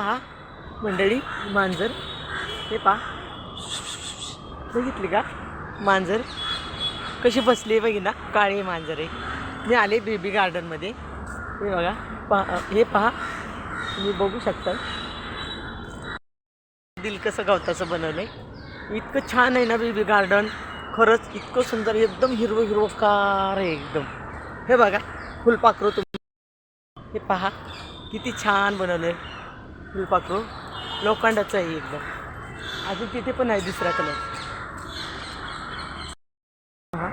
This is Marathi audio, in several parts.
पहा मंडळी मांजर. हे पहा. बघितली का? मांजर. कशी बसली आहे बघी ना? काळी मांजर आहे मी आले बेबी गार्डनमध्ये हे बघा. पहा हे पहा. तुम्ही बघू शकता. दिल कसं गवताचं बनवलं आहे इतकं छान आहे ना बेबी गार्डन खरंच इतकं सुंदर एकदम हिरवं हिरवकार आहे एकदम. हे बघा. फुलपाखरू तुम्ही. हे पहा. किती छान बनवलं आहे फुलपाखरू लोखंडाचं आहे एकदम अजून तिथे पण आहे दुसरा कलर हां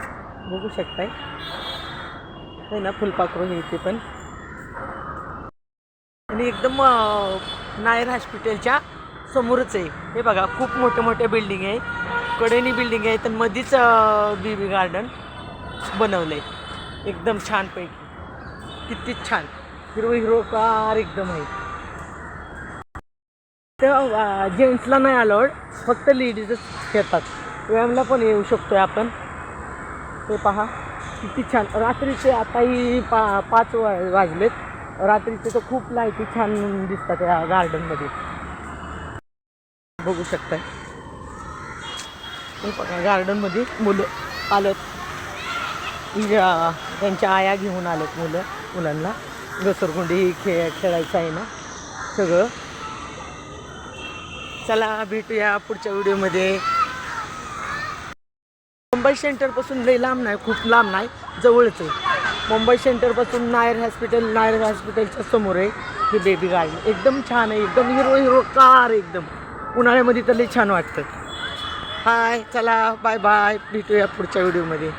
बघू शकताय. हो आहे ना फुलपाखरू हे इथे पण. आणि एकदम नायर हॉस्पिटलच्या समोरच आहे. हे बघा खूप मोठे मोठ्या बिल्डिंग आहे. कडेनी बिल्डिंग आहे. तर मध्येच बी गार्डन बनवलं आहे एकदम छानपैकी. किती छान. हिरवं हिरवकार एकदम आहे. तर जेंट्सला नाही अलाउड फक्त लेडीजच खेळतात व्यायामला पण येऊ शकतो आहे आपण. ते पहा किती छान. रात्रीचे आताही पा पाच वा वाजलेत. रात्रीचे तर खूप लाईटी छान दिसतात या गार्डनमध्ये बघू शकताय. बघा गार्डनमध्ये मुलं आलं म्हणजे, त्यांच्या आया घेऊन आलेत मुलं मुलांना. घसरगुंडी खेळ खेळायचं आहे ना सगळं. चला भेटूया पुढच्या व्हिडिओमध्ये. मुंबई सेंटरपासून लई लांब नाही खूप लांब नाही जवळच आहे. मुंबई सेंटरपासून नायर हॉस्पिटल नायर हॉस्पिटलच्या समोर आहे ही बेबी गार्डन एकदम छान आहे एकदम हिरो हिरो कार एकदम. उन्हाळ्यामध्ये तर लई छान वाटतं. हाय चला बाय बाय भेटूया पुढच्या व्हिडिओमध्ये.